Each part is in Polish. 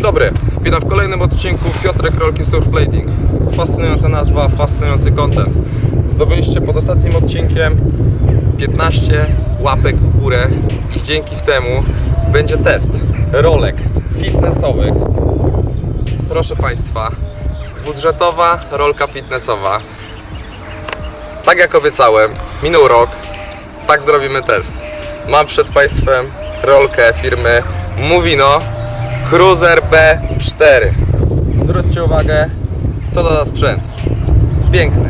Dzień dobry, witam w kolejnym odcinku Piotrek Rolki Surfblading. Fascynująca nazwa, fascynujący content. Zdobyliście pod ostatnim odcinkiem 15 łapek w górę i dzięki temu będzie test rolek fitnessowych. Proszę Państwa, budżetowa rolka fitnessowa. Tak jak obiecałem, minął rok, tak zrobimy test. Mam przed Państwem rolkę firmy Movino Cruiser B4. Zwróćcie uwagę, co to za sprzęt. Jest piękny.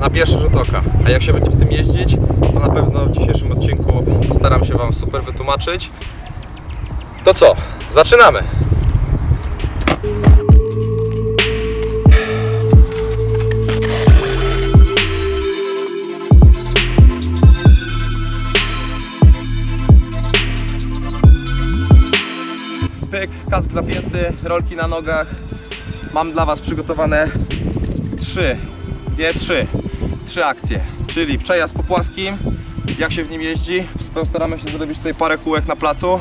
Na pierwszy rzut oka. A jak się będzie w tym jeździć, to na pewno w dzisiejszym odcinku postaram się Wam super wytłumaczyć. To co? Zaczynamy! Kask zapięty, rolki na nogach. Mam dla Was przygotowane trzy, dwie, trzy, trzy akcje. Czyli przejazd po płaskim, jak się w nim jeździ. Postaramy się zrobić tutaj parę kółek na placu.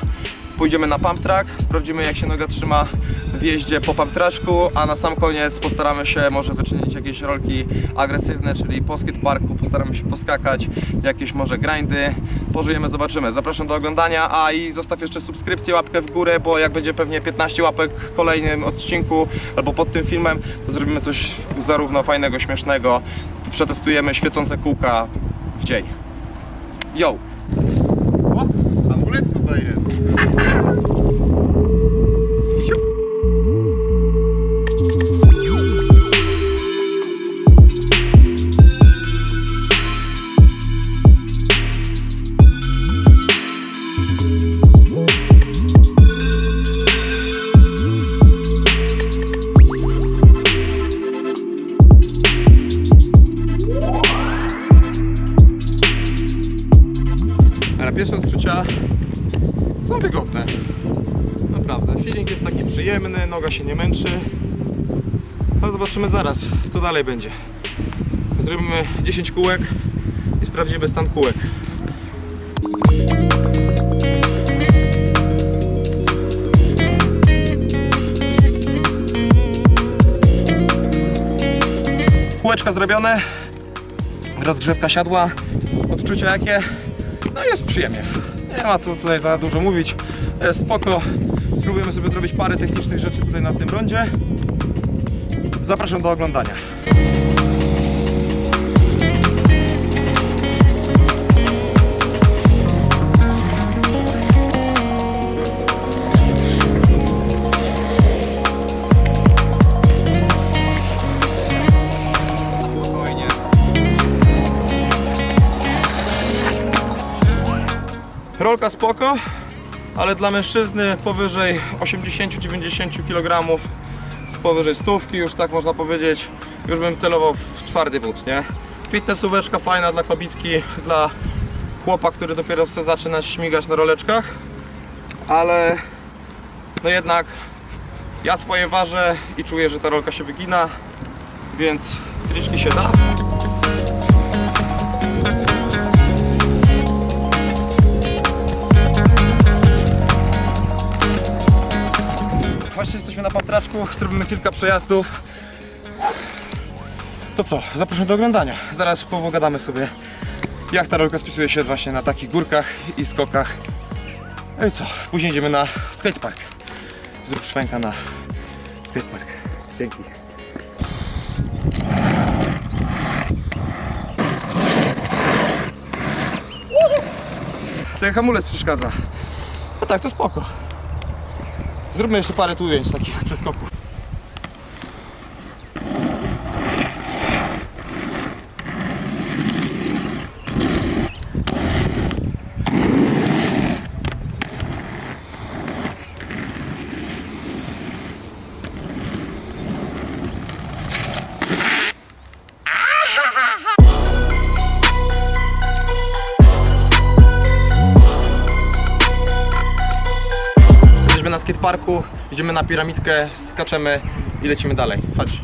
Pójdziemy na pump track, sprawdzimy jak się noga trzyma w jeździe po pump a na sam koniec postaramy się może wyczynić jakieś rolki agresywne, czyli po skateparku, postaramy się poskakać, jakieś może grindy, pożyjemy, zobaczymy. Zapraszam do oglądania, a i zostaw jeszcze subskrypcję, łapkę w górę, bo jak będzie pewnie 15 łapek w kolejnym odcinku albo pod tym filmem, to zrobimy coś zarówno fajnego, śmiesznego, przetestujemy świecące kółka w dzień. Yo! O, hamulec tutaj jest. Thank you. Zobaczymy zaraz, co dalej będzie. Zrobimy 10 kółek i sprawdzimy stan kółek. Kółeczka zrobione, rozgrzewka siadła, odczucia jakie? No jest przyjemnie. Nie ma co tutaj za dużo mówić. Jest spoko. Spróbujemy sobie zrobić parę technicznych rzeczy tutaj na tym rondzie. Zapraszam do oglądania. Rolka spoko, ale dla mężczyzny powyżej 80-90 kg z powyżej stówki, już tak można powiedzieć, już bym celował w twardy but, nie? Fitnessóweczka fajna dla kobitki, dla chłopa, który dopiero chce zaczynać śmigać na roleczkach, ale no jednak ja swoje ważę i czuję, że ta rolka się wygina, więc triczki się da. Właśnie jesteśmy na patraczku, zrobimy kilka przejazdów. To co, zapraszam do oglądania. Zaraz pogadamy sobie, jak ta rolka spisuje się właśnie na takich górkach i skokach. No i co, później idziemy na skatepark. Zrób szwęka na skatepark. Dzięki. Ten hamulec przeszkadza. A tak, to spoko. Zróbmy jeszcze parę tu ujęć takich przeskoków. Skateparku, idziemy na piramidkę, skaczemy i lecimy dalej. Chodź.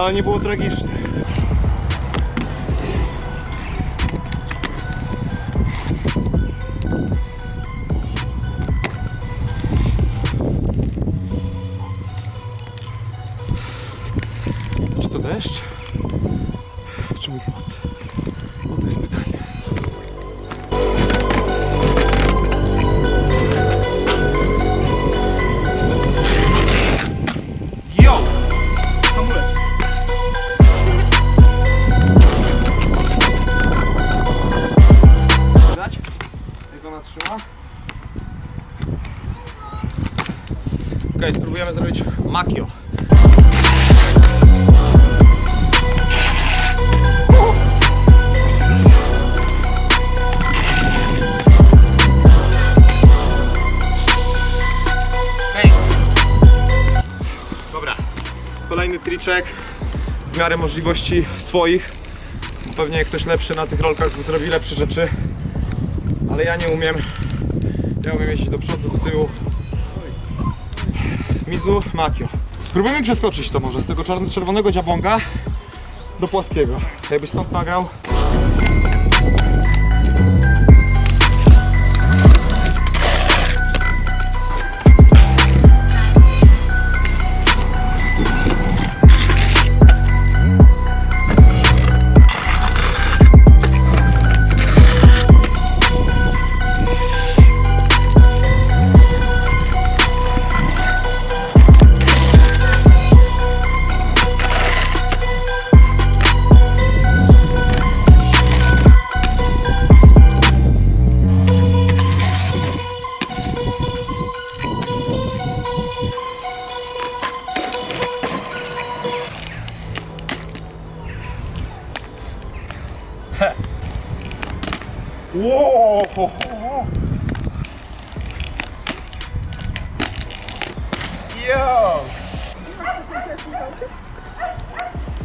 Ale nie było tragicznie. Czy to deszcz? Czy mój Spróbujemy zrobić makio. Dobra, kolejny triczek w miarę możliwości swoich. Pewnie ktoś lepszy na tych rolkach zrobi lepsze rzeczy, ale ja nie umiem. Ja umiem jeździć do przodu, do tyłu. Mizu, Makio. Spróbujmy przeskoczyć to może z tego czerwonego dziabąga do płaskiego. Jakbyś stąd nagrał.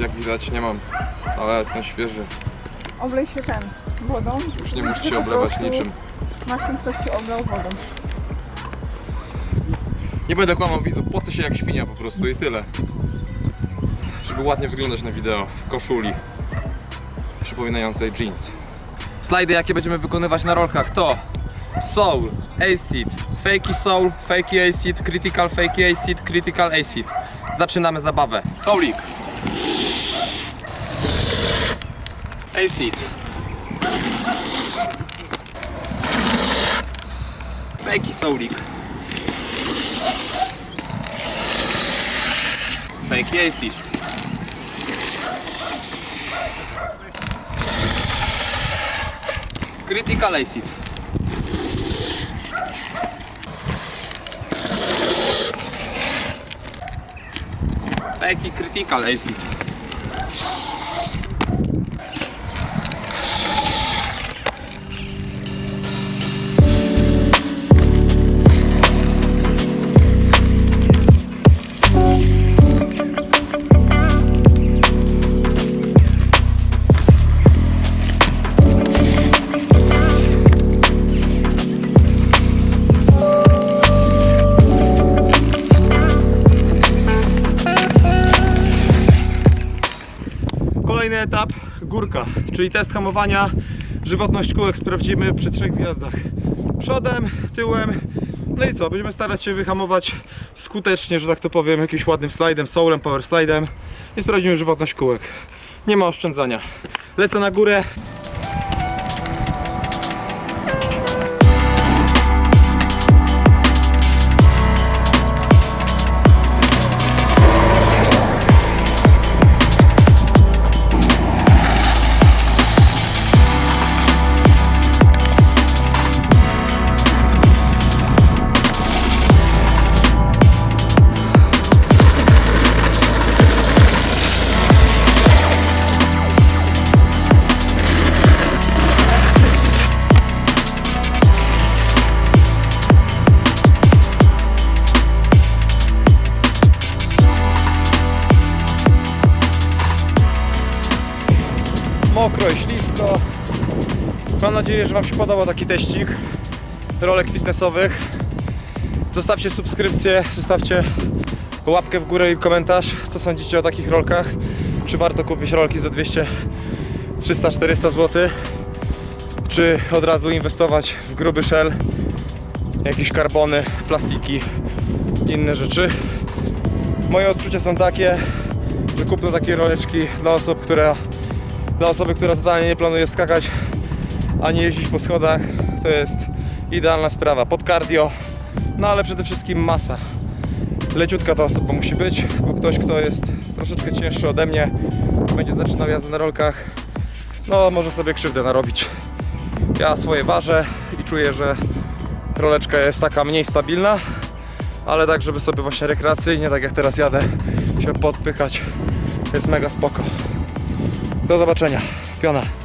Jak widać nie mam, ale jestem świeży. Oblej się ten wodą. Już nie musisz się oblewać niczym. Masz ktoś ci oblał wodą. Nie będę kłamał widzów, pocę się jak świnia po prostu i tyle. Żeby ładnie wyglądać na wideo, w koszuli przypominającej jeans. Slajdy jakie będziemy wykonywać na rolkach to Soul, Acid, Fakey Soul, Fakey Acid, Critical Fakey Acid, Critical Acid. Zaczynamy zabawę. Soulik. Acid. Fakey Soulik. Fake acid. Critical acid. Fake critical acid. Kolejny etap, górka, czyli test hamowania. Żywotność kółek sprawdzimy przy trzech zjazdach. Przodem, tyłem. No i co? Będziemy starać się wyhamować skutecznie, że tak to powiem, jakimś ładnym slajdem, soulem, power slidem i sprawdzimy żywotność kółek. Nie ma oszczędzania. Lecę na górę. Mokro i ślisko. Mam nadzieję, że Wam się podobał taki teścik rolek fitnessowych. Zostawcie subskrypcję, zostawcie łapkę w górę i komentarz, co sądzicie o takich rolkach. Czy warto kupić rolki za 200, 300, 400 zł? Czy od razu inwestować w gruby shell, jakieś karbony, plastiki, inne rzeczy? Moje odczucia są takie, że kupno takiej roleczki dla osób, która dla osoby, która totalnie nie planuje skakać ani jeździć po schodach, to jest idealna sprawa. Pod cardio, no ale przede wszystkim masa. Leciutka ta osoba musi być, bo ktoś, kto jest troszeczkę cięższy ode mnie, będzie zaczynał jazdę na rolkach, no może sobie krzywdę narobić. Ja swoje ważę i czuję, że roleczka jest taka mniej stabilna, ale tak, żeby sobie właśnie rekreacyjnie, tak jak teraz jadę, się podpychać, jest mega spoko. Do zobaczenia. Piona.